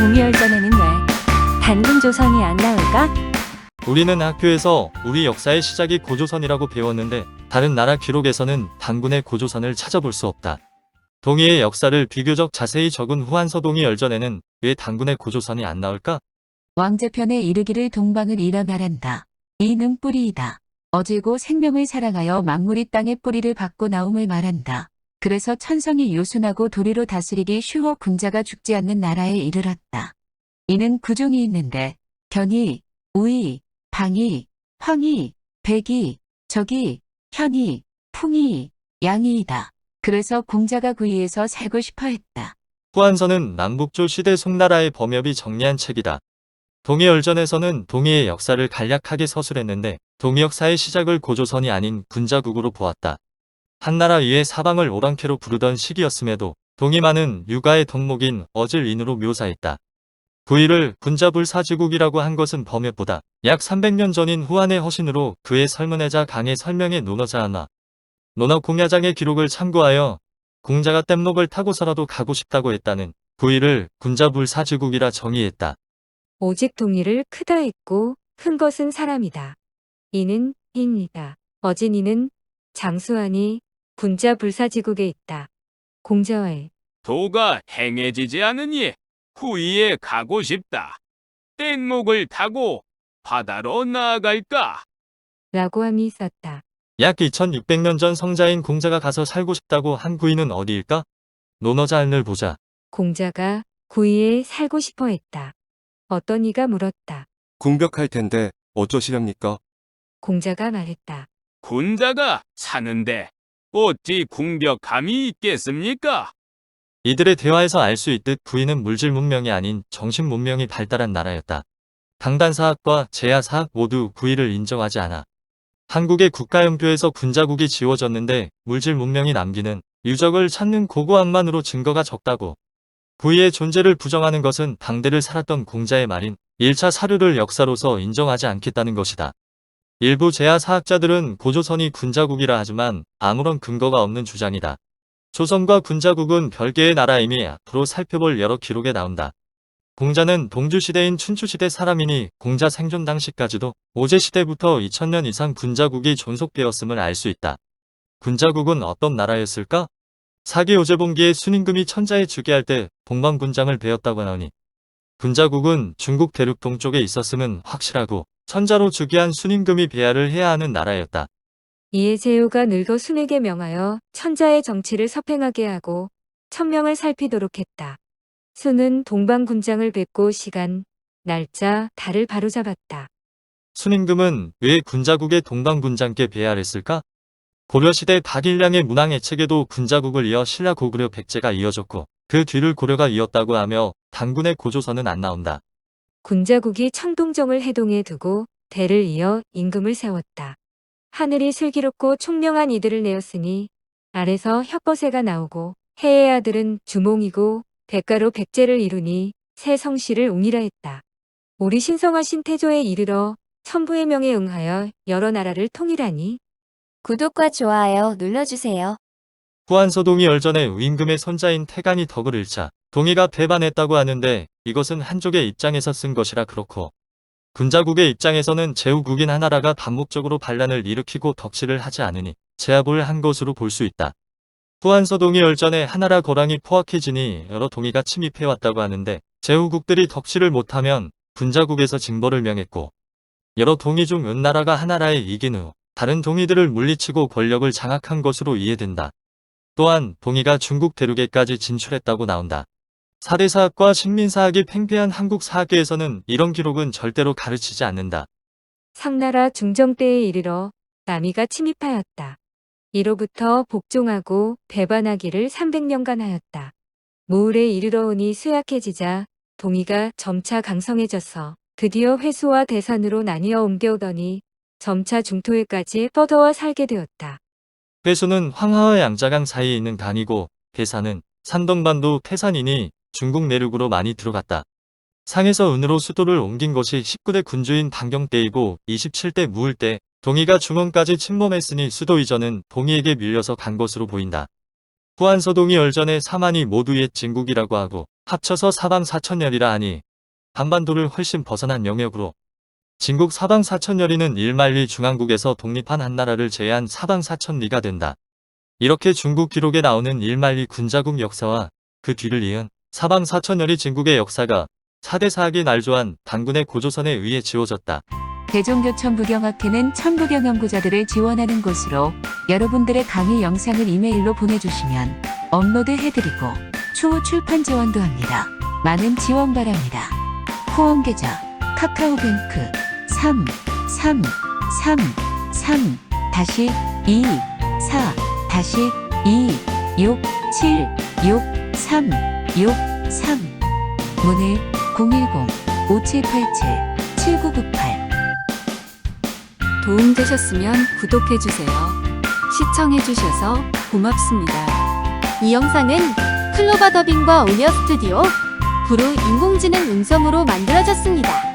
동의열전에는 왜 단군 조선이 안 나올까? 우리는 학교에서 우리 역사의 시작이 고조선이라고 배웠는데 다른 나라 기록에서는 단군의 고조선을 찾아볼 수 없다. 동의의 역사를 비교적 자세히 적은 후한서 동의 열전에는 왜 단군의 고조선이 안 나올까? 왕제편에 이르기를 동방을 이라 말한다. 이는 뿌리이다. 어지고 생명을 사랑하여 만물이 땅의 뿌리를 받고 나옴을 말한다. 그래서 천성이 요순하고 도리로 다스리기 쉬워 군자가 죽지 않는 나라에 이르렀다. 이는 구종이 있는데 견이, 우이, 방이, 황이, 백이, 적이, 현이, 풍이, 양이이다. 그래서 공자가 구이에서 살고 싶어 했다. 후한서는 남북조 시대 송나라의 범협이 정리한 책이다. 동의열전에서는 동의의 역사를 간략하게 서술했는데 동의 역사의 시작을 고조선이 아닌 군자국으로 보았다. 한나라 위에 사방을 오랑캐로 부르던 시기였음에도 동의만은 육아의 덕목인 어질인으로 묘사했다. 구이를 군자불사지국이라고 한 것은 범협보다 약 300년 전인 후한의 허신으로 그의 설문회자 강의 설명에 논어자 하나 논어 공야장의 기록을 참고하여 공자가 뗏목을 타고서라도 가고 싶다고 했다는 구이를 군자불사지국이라 정의했다. 오직 동의를 크다 했고 큰 것은 사람이다. 이는 인이다. 어진이는 장수하니 군자 불사지국에 있다. 공자와의 도가 행해지지 않으니 후위에 가고 싶다. 뗏목을 타고 바다로 나아갈까? 라고 함이 있었다. 약 2600년 전 성자인 공자가 가서 살고 싶다고 한 구이는 어디일까? 논어자 안을 보자. 공자가 구이에 살고 싶어 했다. 어떤 이가 물었다. 궁벽할 텐데 어쩌시렵니까? 공자가 말했다. 군자가 사는데 어찌 궁벽함이 있겠습니까? 이들의 대화에서 알 수 있듯 구이는 물질 문명이 아닌 정신 문명이 발달한 나라였다. 강단 사학과 제야 사학 모두 구이를 인정하지 않아. 한국의 국가연표에서 군자국이 지워졌는데 물질 문명이 남기는 유적을 찾는 고고학만으로 증거가 적다고. 구이의 존재를 부정하는 것은 당대를 살았던 공자의 말인 1차 사료를 역사로서 인정하지 않겠다는 것이다. 일부 제야사학자들은 고조선이 군자국이라 하지만 아무런 근거가 없는 주장이다. 조선과 군자국은 별개의 나라임이 앞으로 살펴볼 여러 기록에 나온다. 공자는 동주시대인 춘추시대 사람이니 공자 생존 당시까지도 오제시대부터 2000년 이상 군자국이 존속되었음을 알 수 있다. 군자국은 어떤 나라였을까? 사기 오제봉기의 순임금이 천자에 주게할 때 동방군장을 배웠다고 하니 군자국은 중국 대륙 동쪽에 있었음은 확실하고 천자로 주기한 순임금이 배하를 해야 하는 나라였다. 이에 제후가 늙어 순에게 명하여 천자의 정치를 서행하게 하고 천명을 살피도록 했다. 순은 동방군장을 뵙고 시간, 날짜, 달을 바로잡았다. 순임금은 왜 군자국의 동방군장께 배할했을까? 고려시대 박일량의 문왕의책에도 군자국을 이어 신라 고구려 백제가 이어졌고 그 뒤를 고려가 이었다고 하며 당군의 고조선은 안 나온다. 군자국이 청동정을 해동해 두고 대를 이어 임금을 세웠다. 하늘이 슬기롭고 총명한 이들을 내었으니 아래서 혁거세가 나오고 해의 아들은 주몽이고 대가로 백제를 이루니 새 성씨를 웅이라 했다. 우리 신성하신 태조에 이르러 천부의 명에 응하여 여러 나라를 통일하니 구독과 좋아요 눌러주세요. 후한서동이 열전에 임금의 손자인 태간이 덕을 잃자 동의가 배반했다고 하는데 이것은 한족의 입장에서 쓴 것이라 그렇고 군자국의 입장에서는 제후국인 하나라가 반복적으로 반란을 일으키고 덕치를 하지 않으니 제압을 한 것으로 볼 수 있다. 후한서동이 열전에 하나라 거랑이 포악해지니 여러 동의가 침입해왔다고 하는데 제후국들이 덕치를 못하면 군자국에서 징벌을 명했고 여러 동의 중 은나라가 하나라에 이긴 후 다른 동의들을 물리치고 권력을 장악한 것으로 이해된다. 또한 동의가 중국 대륙에까지 진출했다고 나온다. 사대사학과 식민사학이 팽배한 한국 사학계에서는 이런 기록은 절대로 가르치지 않는다. 상나라 중정 때에 이르러 남이가 침입하였다. 이로부터 복종하고 배반하기를 300년간 하였다. 모울에 이르러 오니 쇠약해지자 동의가 점차 강성해져서 드디어 회수와 대산으로 나뉘어 옮겨오더니 점차 중토에까지 뻗어와 살게 되었다. 회수는 황하와 양자강 사이에 있는 강이고 대산은 산동반도 태산이니 중국 내륙으로 많이 들어갔다. 상에서 은으로 수도를 옮긴 것이 19대 군주인 당경 때이고 27대 무을 때 동의가 중원까지 침범했으니 수도 이전은 동의에게 밀려서 간 것으로 보인다. 후한서동이 열전에 사만이 모두 옛 진국이라고 하고 합쳐서 사방 사천열이라 하니 한반도를 훨씬 벗어난 영역으로 진국 사방 사천열이는 일만리 중앙국에서 독립한 한나라를 제외한 사방 사천리가 된다. 이렇게 중국 기록에 나오는 일만리 군자국 역사와 그 뒤를 이은 사방 사천열이 진국의 역사가 사대사학이 날조한 단군의 고조선에 의해 지워졌다. 대종교 천 부경학회는 천부경 연구자들을 지원하는 곳으로 여러분들의 강의 영상을 이메일로 보내주시면 업로드 해드리고 추후 출판 지원도 합니다. 많은 지원 바랍니다. 후원 계좌 카카오뱅크 3 3 3 3 다시 2 4 다시 2 6 7 6 3 6 3 문의 010 5787 7998 도움되셨으면 구독해주세요. 시청해주셔서 고맙습니다. 이 영상은 클로바 더빙과 오디오 스튜디오, 구루 인공지능 음성으로 만들어졌습니다.